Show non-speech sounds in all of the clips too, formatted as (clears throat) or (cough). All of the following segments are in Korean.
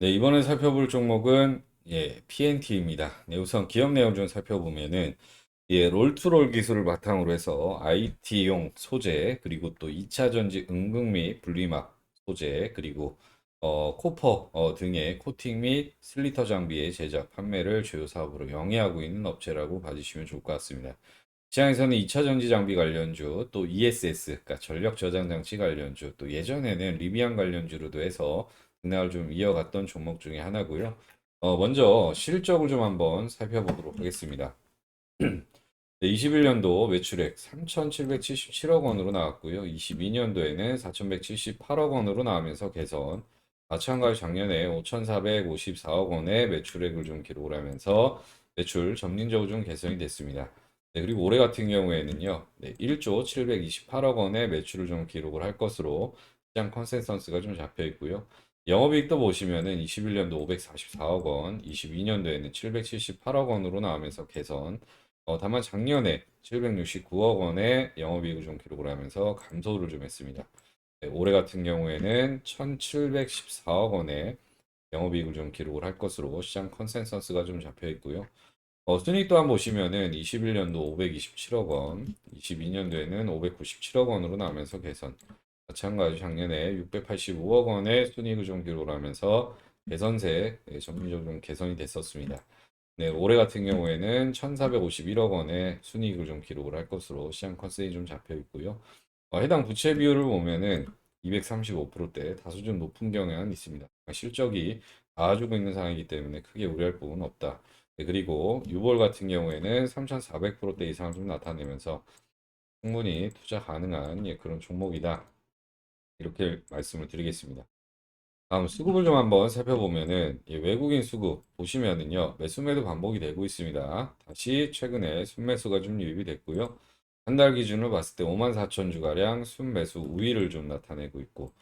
네, 이번에 살펴볼 종목은 예, PNT입니다. 네, 우선 기업 내용 좀 살펴보면은 예, 롤투롤 기술을 바탕으로 해서 IT용 소재 그리고 또 2차 전지 응급 및 분리막 소재 그리고 어, 코퍼 어, 등의 코팅 및 슬리터 장비의 제작 판매를 주요 사업으로 영위하고 있는 업체라고 봐주시면 좋을 것 같습니다. 시장에서는 2차 전지 장비 관련주, 또 ESS, 그러니까 전력 저장 장치 관련주, 또 예전에는 리비안 관련주로도 해서 등락을 좀 이어갔던 종목 중에 하나고요. 어, 먼저 실적을 좀 한번 살펴보도록 하겠습니다. (clears throat) 네, 21년도 매출액 3,777억 원으로 나왔고요. 22년도에는 4,178억 원으로 나오면서 개선. 마찬가지 작년에 5,454억 원의 매출액을 좀 기록을 하면서 매출 점진적으로 좀 개선이 됐습니다. 네, 그리고 올해 같은 경우에는요, 네, 1조 728억 원의 매출을 좀 기록을 할 것으로 시장 컨센서스가 좀 잡혀 있고요. 영업이익도 보시면은 21년도 544억 원, 22년도에는 778억 원으로 나오면서 개선. 어, 다만 작년에 769억 원의 영업이익을 좀 기록을 하면서 감소를 좀 했습니다. 네, 올해 같은 경우에는 1,714억 원의 영업이익을 좀 기록을 할 것으로 시장 컨센서스가 좀 잡혀 있고요. 어, 순이익 또한 보시면은 21년도 527억 원, 22년도에는 597억 원으로 나오면서 개선. 마찬가지 작년에 685억 원의 순이익을 좀 기록을 하면서 개선세 예, 점진적으로 좀 개선이 됐었습니다. 네, 올해 같은 경우에는 1,451억 원의 순이익을 좀 기록을 할 것으로 시장 컨센이 좀 잡혀 있고요. 어, 해당 부채 비율을 보면은 235%대 다소 좀 높은 경향은 있습니다. 그러니까 실적이 나아지고 있는 상황이기 때문에 크게 우려할 부분은 없다. 네, 그리고 유볼 같은 경우에는 3,400%대 이상을 좀 나타내면서 충분히 투자 가능한 예, 그런 종목이다. 이렇게 말씀을 드리겠습니다. 다음 수급을 좀 한번 살펴보면은 예, 외국인 수급 보시면은요 매수매도 반복이 되고 있습니다. 다시 최근에 순매수가 좀 유입이 됐고요. 한 달 기준으로 봤을 때 5만 4천 주가량 순매수 우위를 좀 나타내고 있고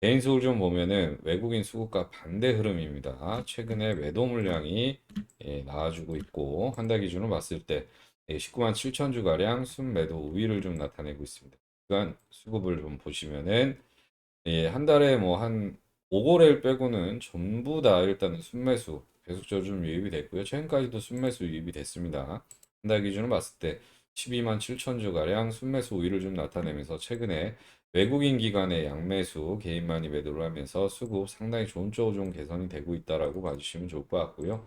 개인 수급을 좀 보면은 외국인 수급과 반대 흐름입니다. 최근에 매도 물량이 예, 나와주고 있고 한 달 기준으로 봤을 때 예, 19만 7천 주가량 순매도 우위를 좀 나타내고 있습니다. 그간 수급을 좀 보시면은 예, 한 달에 뭐 한 5거래일 빼고는 전부 다 일단은 순매수 계속적으로 좀 유입이 됐고요. 최근까지도 순매수 유입이 됐습니다. 한 달 기준으로 봤을 때 12만 7천 주가량 순매수 우위를 좀 나타내면서 최근에 외국인 기관의 양매수 개인만이 매도를 하면서 수급 상당히 좋은 쪽으로 좀 개선이 되고 있다라고 봐주시면 좋을 것 같고요.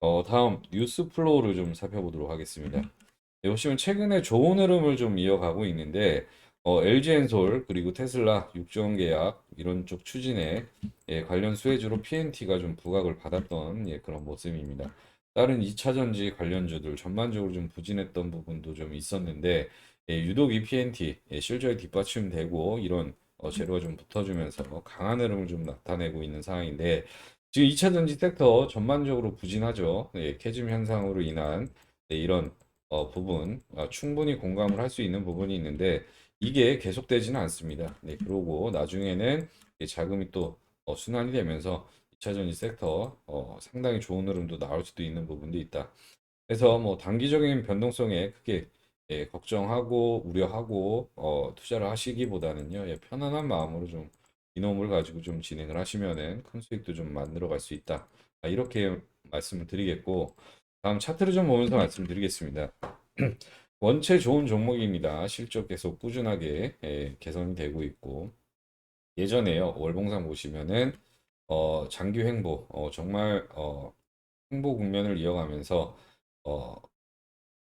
어, 다음 뉴스 플로우를 좀 살펴보도록 하겠습니다. 네, 보시면 최근에 좋은 흐름을 좀 이어가고 있는데 어, LG엔솔 그리고 테슬라 6종 계약 이런 쪽 추진에 예, 관련 수혜주로 PNT가 좀 부각을 받았던 예, 그런 모습입니다. 다른 2차 전지 관련주들 전반적으로 좀 부진했던 부분도 좀 있었는데 예, 유독 이 PNT 예, 실적이 뒷받침되고 이런 어, 재료가 좀 붙어주면서 강한 흐름을 좀 나타내고 있는 상황인데 지금 2차 전지 섹터 전반적으로 부진하죠. 예, 캐즘 현상으로 인한 네, 이런 어, 부분 어, 충분히 공감을 할 수 있는 부분이 있는데 이게 계속되지는 않습니다. 네, 그러고 나중에는 이 자금이 또 어, 순환이 되면서 2차 전지 섹터 어, 상당히 좋은 흐름도 나올 수도 있는 부분도 있다. 그래서 뭐 단기적인 변동성에 크게 예, 걱정하고 우려하고 어, 투자를 하시기보다는요, 예, 편안한 마음으로 좀 이놈을 가지고 좀 진행을 하시면은 큰 수익도 좀 만들어 갈 수 있다. 아, 이렇게 말씀을 드리겠고, 다음 차트를 좀 보면서 말씀드리겠습니다. 원체 좋은 종목입니다. 실적 계속 꾸준하게 예, 개선이 되고 있고, 예전에요, 월봉상 보시면은, 어, 장기 횡보, 어, 정말, 어, 횡보 국면을 이어가면서, 어,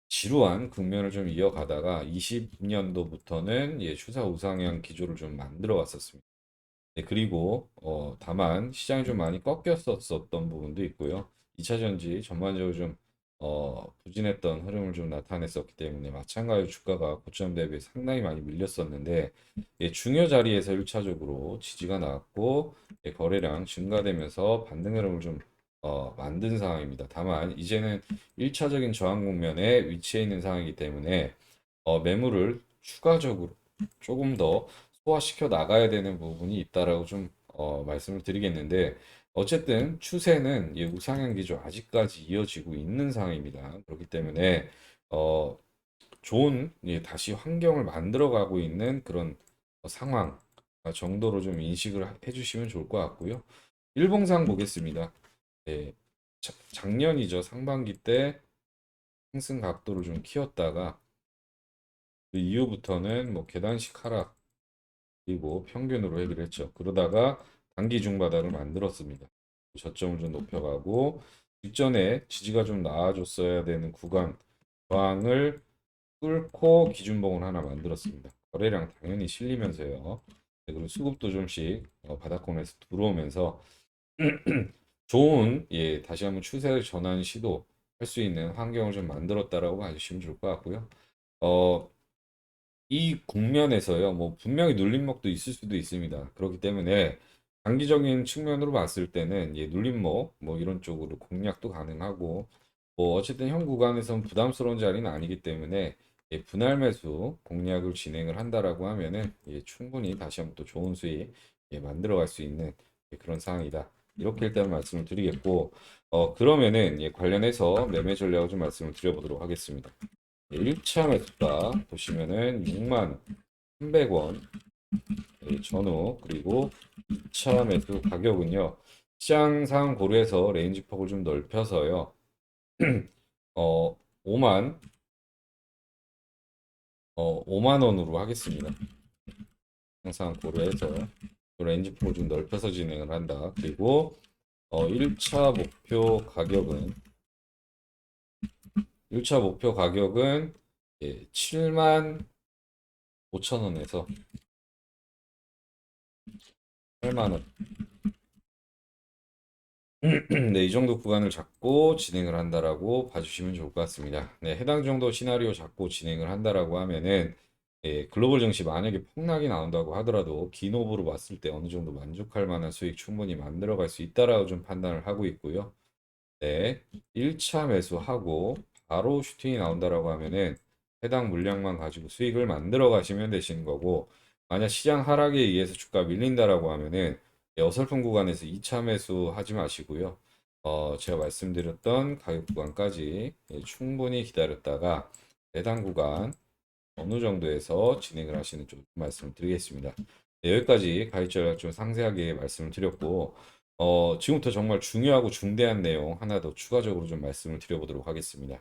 지루한 국면을 좀 이어가다가 20년도부터는 예, 추사 우상향 기조를 좀 만들어 왔었습니다. 네, 그리고 어, 다만 시장이 좀 많이 꺾였었던 부분도 있고요. 2차 전지 전반적으로 좀 어, 부진했던 흐름을 좀 나타냈었기 때문에 마찬가지로 주가가 고점 대비 상당히 많이 밀렸었는데 예, 중요 자리에서 1차적으로 지지가 나왔고 예, 거래량 증가되면서 반등 흐름을 좀 어, 만든 상황입니다. 다만 이제는 1차적인 저항 국면에 위치해 있는 상황이기 때문에 어, 매물을 추가적으로 조금 더 소화시켜 나가야 되는 부분이 있다라고 좀 어, 말씀을 드리겠는데 어쨌든 추세는 이 우상향 기조 아직까지 이어지고 있는 상황입니다. 그렇기 때문에 어, 좋은 예, 다시 환경을 만들어가고 있는 그런 어, 상황 아, 정도로 좀 인식을 하- 해주시면 좋을 것 같고요. 일봉상 보겠습니다. 예, 자- 작년이죠. 상반기 때 상승 각도를 좀 키웠다가 그 이후부터는 뭐 계단식 하락 그리고 평균으로 해결했죠. 그러다가 단기 중바닥을 만들었습니다. 저점을 좀 높여가고 직전에 지지가 좀 나아졌어야 되는 구간 저항을 뚫고 기준봉을 하나 만들었습니다. 거래량 당연히 실리면서요. 네, 그리고 수급도 좀씩 어, 바닥권에서 들어오면서 (clears throat) 좋은 예 다시 한번 추세를 전환 시도 할 수 있는 환경을 좀 만들었다라고 봐주시면 좋을 것 같고요. 어, 이 국면에서요, 뭐 분명히 눌림목도 있을 수도 있습니다. 그렇기 때문에 장기적인 측면으로 봤을 때는 예, 눌림목 뭐 이런 쪽으로 공략도 가능하고 뭐 어쨌든 현 구간에서는 부담스러운 자리는 아니기 때문에 예, 분할 매수 공략을 진행을 한다라고 하면은 예, 충분히 다시 한번 또 좋은 수익 예, 만들어갈 수 있는 예, 그런 상황이다. 이렇게 일단 말씀을 드리겠고 어 그러면은 예, 관련해서 매매 전략을 좀 말씀을 드려보도록 하겠습니다. 예, 1차 매수가 보시면은 6만 300원 예, 전후 그리고 2차 매수 가격은요 시장상 고려해서 레인지 폭을 좀 넓혀서요 (clears throat) 어 5만 어 5만 원으로 하겠습니다. 항상 고려해서 또 레인지 폭을 좀 넓혀서 진행을 한다. 그리고 어 1차 목표 가격은 1차 목표 가격은 예, 7만 5천 원에서 8만 원. (clears throat) 네, 이 정도 구간을 잡고 진행을 한다라고 봐주시면 좋을 것 같습니다. 네, 해당 정도 시나리오 잡고 진행을 한다라고 하면은 예, 글로벌 증시 만약에 폭락이 나온다고 하더라도 긴 호흡으로 봤을 때 어느 정도 만족할 만한 수익 충분히 만들어 갈 수 있다라고 좀 판단을 하고 있고요. 네, 1차 매수하고 바로 슈팅이 나온다라고 하면은 해당 물량만 가지고 수익을 만들어 가시면 되시는 거고 만약 시장 하락에 의해서 주가 밀린다라고 하면은 예, 어설픈 구간에서 2차 매수 하지 마시고요. 어, 제가 말씀드렸던 가격 구간까지 예, 충분히 기다렸다가 해당 구간 어느 정도에서 진행을 하시는 쪽 말씀을 드리겠습니다. 네, 여기까지 가입 전략 좀 상세하게 말씀을 드렸고 어, 지금부터 정말 중요하고 중대한 내용 하나 더 추가적으로 좀 말씀을 드려보도록 하겠습니다.